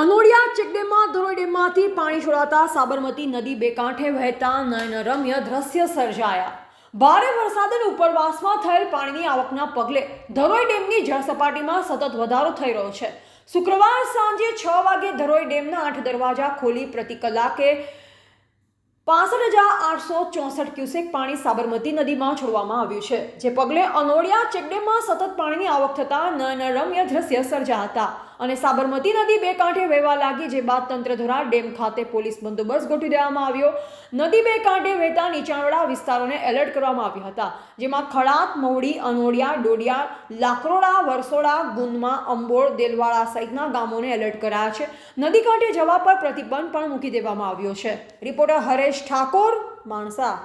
અનોડિયા, ચેકડેમમાં ધોરોઈ ડેમમાંથી પાણી છોડાતા સાબરમતી નદી બે કાંઠે વહેતા નયનરમ્ય દ્રશ્ય સર્જાયા. ભારે વરસાદ અને ઉપરવાસમાં થયેલ પાણીની આવકના પગલે ધરોઈ ડેમની જળસપાટીમાં સતત વધારો થઈ રહ્યો છે. શુક્રવાર સાંજે છ વાગે ધરોઈ ડેમના આઠ દરવાજા ખોલી પ્રતિ કલાકે પાસઠ હજાર આઠસો ચોસઠ ક્યુસેક પાણી સાબરમતી નદીમાં છોડવામાં આવ્યું છે, જે પગલે અનોડિયા ચેકડેમમાં સતત પાણીની આવક થતાં રમ્ય દ્રશ્ય સર્જા હતા અને સાબરમતી નદી બે કાંઠે વહેવા લાગી, જે બાદ તંત્ર દ્વારા ડેમ ખાતે પોલીસ બંદોબસ્ત ગોઠવી દેવામાં આવ્યો. નદી બે કાંઠે વહેતા નીચાણવાળા વિસ્તારોને એલર્ટ કરવામાં આવ્યા હતા, જેમાં ખડાત મવડી, અનોડિયા, ડોડિયા, લાકરોડા, વરસોડા, ગુંદમા, અંબોળ, દેલવાડા સહિતના ગામોને એલર્ટ કરાયા છે. નદી કાંઠે જવા પર પ્રતિબંધ પણ મૂકી દેવામાં આવ્યો છે. રિપોર્ટર હરેશ ઠાકોર માણસા.